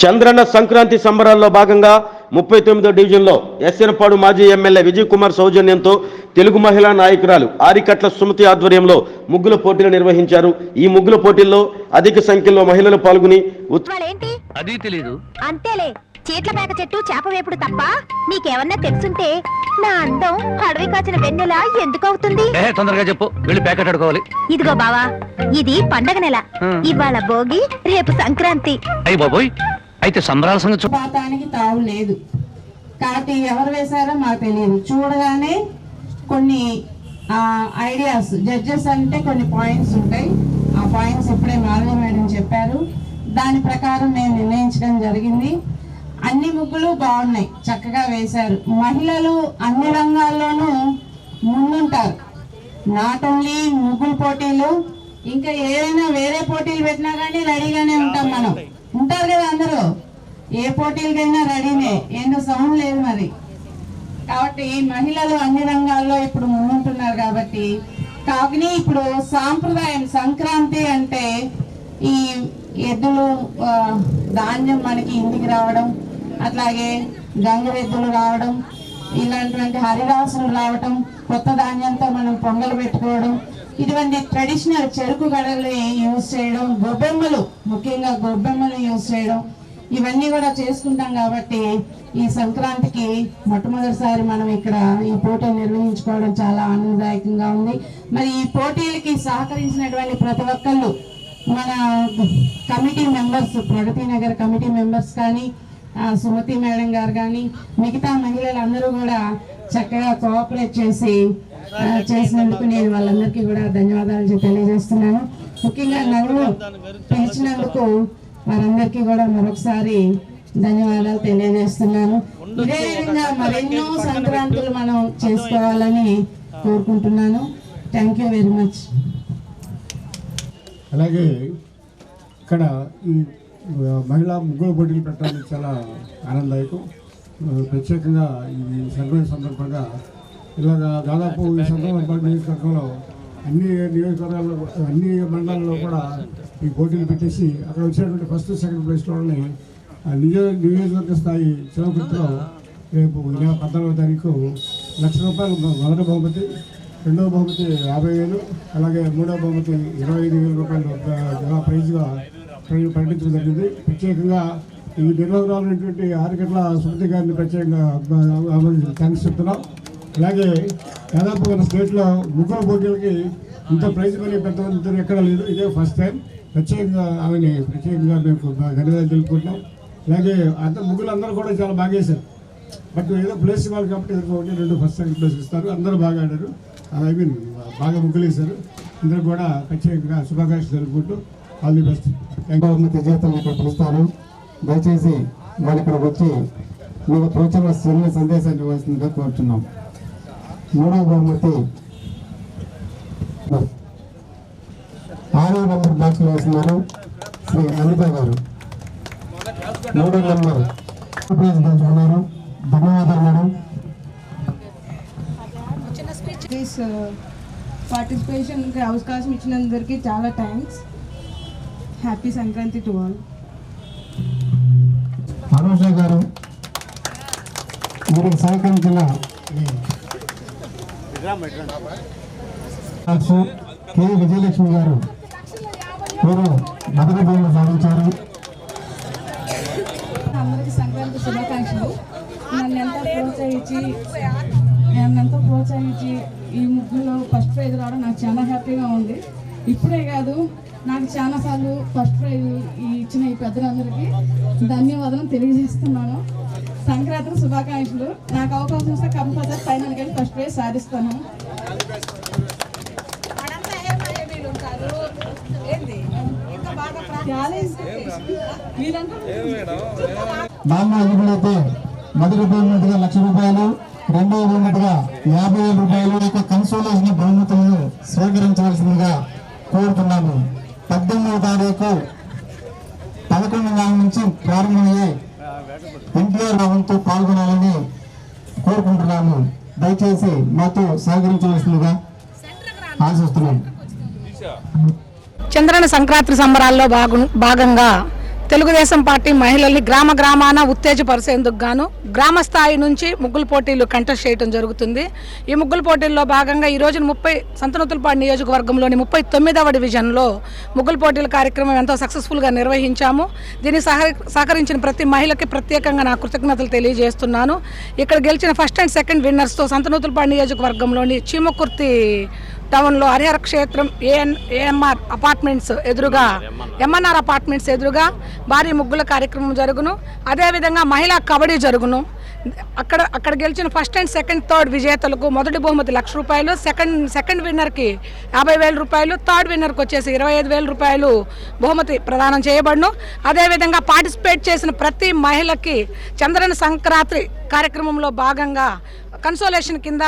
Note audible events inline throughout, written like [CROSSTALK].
చంద్రన్న సంక్రాంతి సంబరాల్లో భాగంగా ముప్పై తొమ్మిదో డివిజన్లో ఎస్ఎనపాడు మాజీ ఎమ్మెల్యే విజయ్ కుమార్ సౌజన్యంతో తెలుగు మహిళా నాయకురాలు ఆరికట్ల సుమతి ఆధ్వర్యంలో ముగ్గుల పోటీలు నిర్వహించారు. ఈ ముగ్గుల పోటీల్లో అధిక సంఖ్యలో మహిళలు పాల్గొని అది తెలీదు. అంతేలే. చీట్ల మేక చెట్టు చేప వేపుడు తప్ప నీకేమన్నా తెలుసుంటే నా అందం అడవి కాచిన వెన్నెల ఎందుకు అవుతుంది? ఏ తొందరగా చెప్పు. వెళ్ళి ప్యాకెట్ అడుకోవాలి ఇదిగో బావా ఇది పండగ నెల. ఇవాళ భోగి రేపు సంక్రాంతి. అయ్యి బాబోయ్. అయితే సంబరాల సంగతి పాతానికి తావు లేదు. కాబట్టి ఎవరు వేశారో మాకు తెలియదు. చూడగానే కొన్ని ఐడియాస్ జడ్జెస్ అంటే కొన్ని పాయింట్స్ ఉంటాయి. ఆ పాయింట్స్ ఇప్పుడే మాధవి మేడం చెప్పారు. దాని ప్రకారం మేము నిర్ణయించడం జరిగింది. అన్ని ముగ్గులు బాగున్నాయి. చక్కగా వేశారు. మహిళలు అన్ని రంగాల్లోనూ ముందుంటారు. నాట్ ఓన్లీ ముగ్గులు పోటీలు ఇంకా ఏదైనా వేరే పోటీలు పెట్టినా కానీ రెడీగానే ఉంటాం మనం. ఉంటారు కదా అందరూ? ఏ పోటీలకైనా రెడీనే. ఏంటో సౌండ్ లేదు మరి. కాబట్టి మహిళలు అన్ని రంగాల్లో ఇప్పుడు ముందుంటున్నారు కాబట్టి కాకని ఇప్పుడు సాంప్రదాయం సంక్రాంతి అంటే ఈ ఎద్దులు ధాన్యం మనకి ఇంటికి రావడం అట్లాగే గంగరెద్దులు రావడం ఇలాంటివంటి హరిదాసులు రావడం కొత్త ధాన్యంతో మనం పొంగలు పెట్టుకోవడం ఇటువంటి ట్రెడిషనల్ చెరుకు గడలు యూజ్ చేయడం గొబ్బెమ్మలు ముఖ్యంగా గొబ్బెమ్మలు యూజ్ చేయడం. ఇవన్నీ కూడా చేసుకుంటాం కాబట్టి ఈ సంక్రాంతికి మొట్టమొదటిసారి మనం ఇక్కడ ఈ పోటీ నిర్వహించుకోవడం చాలా ఆనందదాయకంగా ఉంది. మరి ఈ పోటీలకి సహకరించినటువంటి ప్రతి ఒక్కళ్ళు మన committee members Pragathi Nagar committee members కానీ సుమతి మేడం గారు కానీ మిగతా మహిళలు అందరూ కూడా చక్కగా కోఆపరేట్ చేసి చేసినందుకు నేను వాళ్ళందరికీ కూడా ధన్యవాదాలు తెలియజేస్తున్నాను. ముఖ్యంగా నన్ను పిలిచినందుకు వారందరికీ కూడా మరొకసారి ధన్యవాదాలు తెలియజేస్తున్నాను. ఇదే విధంగా మరెన్నో సంక్రాంతులు మనం చేసుకోవాలని కోరుకుంటున్నాను. థ్యాంక్ యూ వెరీ మచ్ అలాగే ఇక్కడ ఈ మహిళా ముగ్గురు పోటీలు పెట్టడానికి చాలా ఆనందదాయకం. ప్రత్యేకంగా ఈ సంక్రాంతి సందర్భంగా ఇలాగ దాదాపు ఈ సంక్రాంతి నియోజకవర్గంలో అన్ని నియోజకవర్గాల్లో అన్ని మండలాల్లో కూడా ఈ పోటీలు పెట్టేసి అక్కడ వచ్చినటువంటి ఫస్ట్ సెకండ్ ప్లేస్ వాళ్ళని ఆ నిజ నియోజకవర్గ స్థాయి చిలకృతిలో రేపు నెల పద్నాలుగో తారీఖు లక్ష రూపాయలు మొదటి బహుమతి రెండవ బహుమతి యాభై వేలు అలాగే మూడవ బహుమతి ఇరవై ఐదు వేల రూపాయలు ప్రైజ్గా ప్ర- ప్రకటించడం జరిగింది. ప్రత్యేకంగా ఈ నిర్వహణటువంటి ఆరుగట్ల సుమతి గారిని ప్రత్యేకంగా థ్యాంక్స్ చెప్తున్నాం. అలాగే దాదాపు మన స్టేట్లో ముగ్గురు పోటీలకి ఇంత ప్రైజ్ మనీ పెట్టడం ఎక్కడ లేదు. ఇదే ఫస్ట్ టైం ప్రత్యేకంగా ఆమెని ప్రత్యేకంగా మేము ధన్యవాదాలు తెలుపుకుంటున్నాం. అలాగే అంత ముగ్గురు అందరూ కూడా చాలా బాగా వేశారు. బట్ ఏదో ప్లేస్ ఇవ్వాలి కాబట్టి ఒకటి రెండు ఫస్ట్ సెకండ్ ప్లేస్ ఇస్తారు. అందరూ బాగా ఆడారు. ఐ మీన్ బాగా ముగ్గులు వేశారు. అందరూ కూడా ప్రత్యేకంగా శుభాకాంక్షలు తెలుపుకుంటూ ఆల్ ది బెస్ట్. విజేతలు ఇక్కడ పిలుస్తారు దయచేసి వాళ్ళు ఇక్కడికి వచ్చి మీకు ప్రోత్సాహ సందేశాన్ని ఇవ్వాల్సిందిగా కోరుతున్నాం మూడవ బహుమతి. ఆరో నంబర్ బాక్స్లో వేస్తున్నారు శ్రీ అనిత గారు. మూడో నంబర్ ప్రైజ్ గెలుచుకున్నారు ధన్యవాదాలు మేడం. పార్టిసిపేషన్కి అవకాశం ఇచ్చినందరికీ చాలా thanks happy Sankranti to all Anusha గారు వీరికి సహకరించిన కె విజయలక్ష్మి గారు మొదటి బహుమతి సాధించారు. అందరికీ సంక్రాంతి శుభాకాంక్షలు. నన్ను ఎంతో ప్రోత్సహించి నన్ను ఎంతో ప్రోత్సహించి ఈ ముగ్గులో ఫస్ట్ ప్రైజ్ రావడం నాకు చాలా హ్యాపీగా ఉంది. ఇప్పుడే కాదు నాకు చాలాసార్లు ఫస్ట్ ప్రైజ్ ఈ ఇచ్చిన ఈ పెద్దలందరికీ ధన్యవాదాలు తెలియజేస్తున్నాను. సంక్రాంతి శుభాకాంక్షలు. నాకు అవకాశం వస్తే కంపల్సరీ ఫైనల్ కానీ ఫస్ట్ ప్రైజ్ సాధిస్తాను. నాన్న ఎన్నికలైతే మొదటి బహుమతిగా లక్ష రూపాయలు రెండవ బహుమతిగా యాభై వేల రూపాయలు యొక్క కన్సోలేషన్ బహుమతులను స్వీకరించవలసిందిగా కోరుతున్నాము. పద్దెనిమిదవ తారీఖు పదకొండు నెలల నుంచి ప్రారంభమయ్యే ఎన్టీఆర్ రావంతో పాల్గొనాలని కోరుకుంటున్నాము. దయచేసి మాతో సహకరించవలసిందిగా ఆశిస్తున్నాం చంద్రన సంక్రాంతి సంబరాల్లో భాగం భాగంగా తెలుగుదేశం పార్టీ మహిళల్ని గ్రామ గ్రామాన ఉత్తేజపరిచేందుకు గాను గ్రామ స్థాయి నుంచి ముగ్గులు పోటీలు కంటెస్ట్ చేయడం జరుగుతుంది. ఈ ముగ్గులు పోటీల్లో భాగంగా ఈ రోజున ముప్పై సంతనూతులపాడు నియోజకవర్గంలోని ముప్పై తొమ్మిదవ డివిజన్లో ముగ్గులు పోటీల కార్యక్రమం ఎంతో సక్సెస్ఫుల్గా నిర్వహించాము. దీన్ని సహ సహకరించిన ప్రతి మహిళకి ప్రత్యేకంగా నా కృతజ్ఞతలు తెలియజేస్తున్నాను. ఇక్కడ గెలిచిన ఫస్ట్ అండ్ సెకండ్ విన్నర్స్తో సంతనూతులపాడు నియోజకవర్గంలోని చీమకుర్తి టౌన్లో హరిహర క్షేత్రం ఏఎన్ ఏఎంఆర్ అపార్ట్మెంట్స్ ఎదురుగా ఎంఎన్ఆర్ అపార్ట్మెంట్స్ ఎదురుగా భారీ ముగ్గుల కార్యక్రమం జరుగును. అదేవిధంగా మహిళా కబడ్డీ జరుగును. అక్కడ అక్కడ గెలిచిన ఫస్ట్ అండ్ సెకండ్ థర్డ్ విజేతలకు మొదటి బహుమతి లక్ష రూపాయలు. సెకండ్ సెకండ్ విన్నర్కి యాభై వేల రూపాయలు. థర్డ్ విన్నర్కి వచ్చేసి ఇరవై ఐదు వేల రూపాయలు బహుమతి ప్రదానం చేయబడును. అదేవిధంగా పార్టిసిపేట్ చేసిన ప్రతి మహిళకి చంద్రన సంక్రాంతి కార్యక్రమంలో భాగంగా కన్సోలేషన్ కింద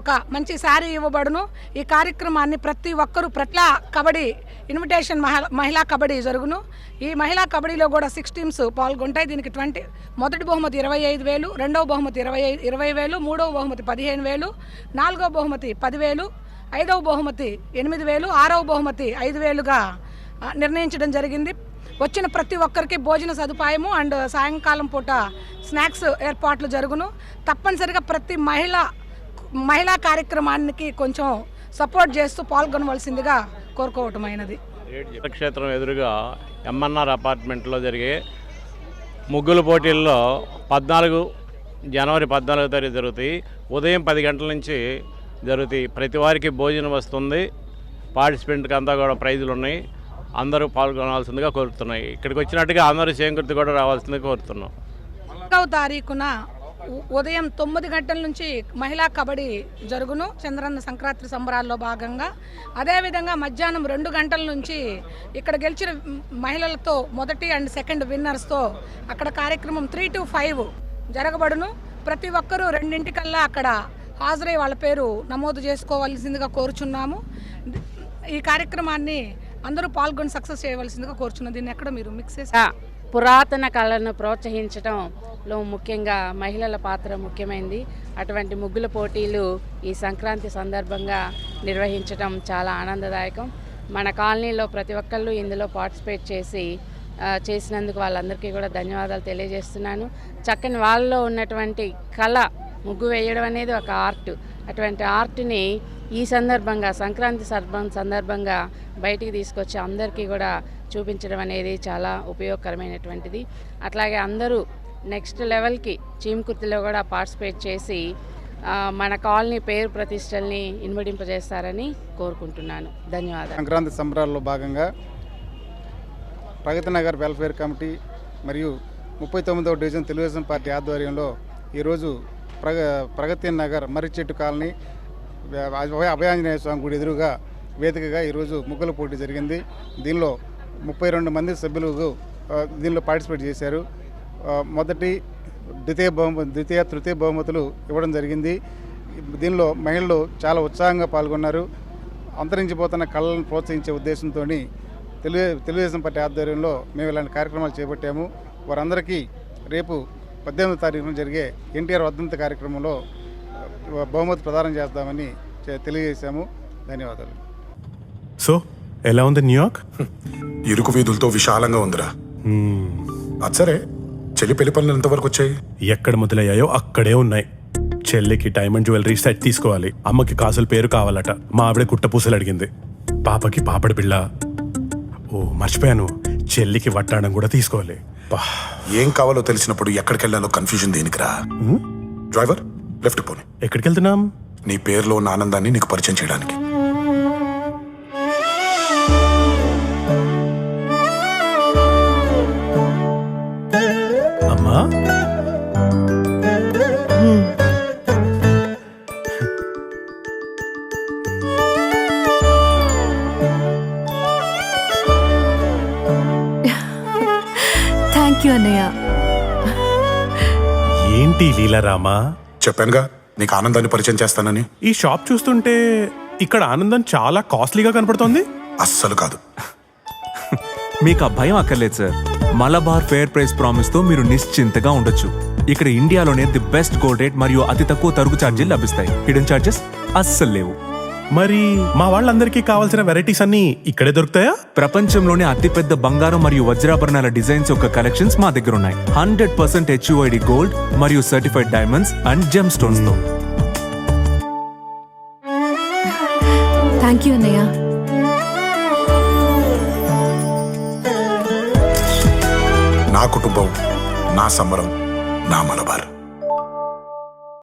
ఒక మంచి శారీ ఇవ్వబడును. ఈ కార్యక్రమాన్ని ప్రతి ఒక్కరూ ప్రట్ల కబడ్డీ ఇన్విటేషన్ మహిళా కబడ్డీ జరుగును. ఈ మహిళా కబడ్డీలో కూడా సిక్స్ టీమ్స్ పాల్గొంటాయి. దీనికి ట్వంటీ మొదటి బహుమతి ఇరవై ఐదు వేలు రెండవ బహుమతి ఇరవై ఇరవై వేలు మూడవ బహుమతి పదిహేను వేలు నాలుగవ బహుమతి పదివేలు ఐదవ బహుమతి ఎనిమిది వేలు ఆరవ బహుమతి ఐదు వేలుగా నిర్ణయించడం జరిగింది. వచ్చిన ప్రతి ఒక్కరికి భోజన సదుపాయము అండ్ సాయంకాలం పూట స్నాక్స్ ఏర్పాట్లు జరుగును. తప్పనిసరిగా ప్రతి మహిళ మహిళా కార్యక్రమానికి కొంచెం సపోర్ట్ చేస్తూ పాల్గొనవలసిందిగా కోరుకోవటమైనది క్షేత్రం ఎదురుగా ఎంఎన్ఆర్ అపార్ట్మెంట్లో జరిగే ముగ్గుల పోటీల్లో పద్నాలుగు జనవరి పద్నాలుగో తారీఖు జరుగుతాయి. ఉదయం పది గంటల నుంచి జరుగుతాయి. ప్రతి వారికి భోజనం వస్తుంది. పార్టిసిపెంట్కి అంతా కూడా ప్రైజులు ఉన్నాయి. అందరూ పాల్గొనాల్సిందిగా కోరుతున్నాయి. ఇక్కడికి వచ్చినట్టుగా అందరూ చేకూర్తి కూడా రావాల్సిందిగా కోరుతున్నాం. తారీఖున ఉదయం తొమ్మిది గంటల నుంచి మహిళా కబడ్డీ జరుగును. చంద్రన్న సంక్రాంతి సంబరాల్లో భాగంగా. అదేవిధంగా మధ్యాహ్నం రెండు గంటల నుంచి ఇక్కడ గెలిచిన మహిళలతో మొదటి అండ్ సెకండ్ విన్నర్స్తో అక్కడ కార్యక్రమం త్రీ టు ఫైవ్ జరగబడును. ప్రతి ఒక్కరూ రెండింటికల్లా అక్కడ హాజరై వాళ్ళ పేరు నమోదు చేసుకోవాల్సిందిగా కోరుచున్నాము. ఈ కార్యక్రమాన్ని అందరూ పాల్గొని సక్సెస్ చేయవలసిందిగా కోరుచున్నాం దీన్ని ఎక్కడ మీరు మిక్స్ చేసి పురాతన కళను ప్రోత్సహించడం లో ముఖ్యంగా మహిళల పాత్ర ముఖ్యమైనది అటువంటి ముగ్గుల పోటీలు ఈ సంక్రాంతి సందర్భంగా నిర్వహించడం చాలా ఆనందదాయకం. మన కాలనీలో ప్రతి ఒక్కళ్ళు ఇందులో పార్టిసిపేట్ చేసి చేసినందుకు వాళ్ళందరికీ కూడా ధన్యవాదాలు తెలియజేస్తున్నాను. చక్కని వాళ్ళలో ఉన్నటువంటి కళ ముగ్గు వేయడం అనేది ఒక ఆర్ట్. అటువంటి ఆర్ట్ని ఈ సందర్భంగా సంక్రాంతి సందర్భంగా బయటికి తీసుకొచ్చి అందరికీ కూడా చూపించడం అనేది చాలా ఉపయోగకరమైనటువంటిది. అట్లాగే అందరూ నెక్స్ట్ లెవెల్కి చీమకుర్తిలో కూడా పార్టిసిపేట్ చేసి మన కాలనీ పేరు ప్రతిష్టల్ని ఇన్వడింపజేస్తారని కోరుకుంటున్నాను. ధన్యవాదాలు. సంక్రాంతి సంబరాల్లో భాగంగా ప్రగతి నగర్ వెల్ఫేర్ కమిటీ మరియు ముప్పై తొమ్మిదవ డివిజన్ తెలుగుదేశం పార్టీ ఆధ్వర్యంలో ఈరోజు ప్రగ ప్రగతి నగర్ మర్రిచెట్టు కాలనీ అభయాంజనేయ స్వామి గుడి ఎదురుగా వేదికగా ఈరోజు ముగ్గుల పోటీ జరిగింది. దీనిలో ముప్పై రెండు మంది సభ్యులు దీనిలో పార్టిసిపేట్ చేశారు. మొదటి ద్వితీయ బహుమతి ద్వితీయ తృతీయ బహుమతులు ఇవ్వడం జరిగింది. దీనిలో మహిళలు చాలా ఉత్సాహంగా పాల్గొన్నారు. అంతరించిపోతున్న కళలను ప్రోత్సహించే ఉద్దేశంతో తెలుగు తెలుగుదేశం పార్టీ ఆధ్వర్యంలో మేము ఇలాంటి కార్యక్రమాలు చేపట్టాము. వారందరికీ రేపు పద్దెనిమిదో తారీఖున జరిగే ఎన్టీఆర్ వర్ధంత కార్యక్రమంలో బహుమతి ప్రదానం చేస్తామని తెలియజేశాము. ధన్యవాదాలు. సో ఎలా ఉంది న్యూయార్క్ ఇరుకు వీధులతో విశాలంగా ఉందిరా. అది సరే. చెల్లి పెళ్ళి పనులు ఎంతవరకు వచ్చాయి? ఎక్కడ మొదలయ్యాయో అక్కడే ఉన్నాయి. చెల్లికి డైమండ్ జ్యువెలరీ సెట్ తీసుకోవాలి. అమ్మకి కాసుల పేరు కావాలట. మా ఆవిడ కుట్టపూసలు అడిగింది. పాపకి పాపడి పిల్ల ఓ మర్చిపోయాను చెల్లికి వడ్డాణం కూడా తీసుకోవాలి. ఏం కావాలో తెలిసినప్పుడు ఎక్కడికి వెళ్ళాలో కన్ఫ్యూజన్ దేనికిరా? డ్రైవర్ లెఫ్ట్ పోని. ఎక్కడికి వెళ్తున్నాం నీ పేరులో ఉన్న ఆనందాన్ని నీకు పరిచయం చేయడానికి. థ్యాంక్ యూ అన్నయ్య ఏంటి లీలారామా? చెప్పానుగా నీకు ఆనందాన్ని పరిచయం చేస్తానని. ఈ షాప్ చూస్తుంటే ఇక్కడ ఆనందం చాలా కాస్ట్లీగా కనపడుతోంది? అస్సలు కాదు. [LAUGHS] మీకు ఆ భయం అక్కర్లేదు సార్. మలబార్ ఫేర్ ప్రైస్ ప్రామిస్తో మీరు నిశ్చింతగా ఉండొచ్చు. ఇక్కడ ఇండియాలోనే ది బెస్ట్ గోల్డ్ రేట్ మరియు అతి తక్కువ తరుగు ఛార్జీలు లభిస్తాయి. హిడెన్ ఛార్జెస్ అస్సలు లేవు. మరి మా వాళ్ళందరికీ కావాల్సిన వెరైటీస్ అన్ని ఇక్కడే దొరుకుతాయా? ప్రపంచంలోనే అతిపెద్ద బంగారం మరియు వజ్రాభరణాల డిజైన్స్ యొక్క కలెక్షన్స్ మా దగ్గర ఉన్నాయి హండ్రెడ్ పర్సెంట్ హెచ్యుఐడి గోల్డ్ మరియు సర్టిఫైడ్ డైమండ్స్ అండ్ జెమ్ స్టోన్స్తో థ్యాంక్ యూ అన్నయ్య నా కుటుంబం నా సమరం నా మలబార్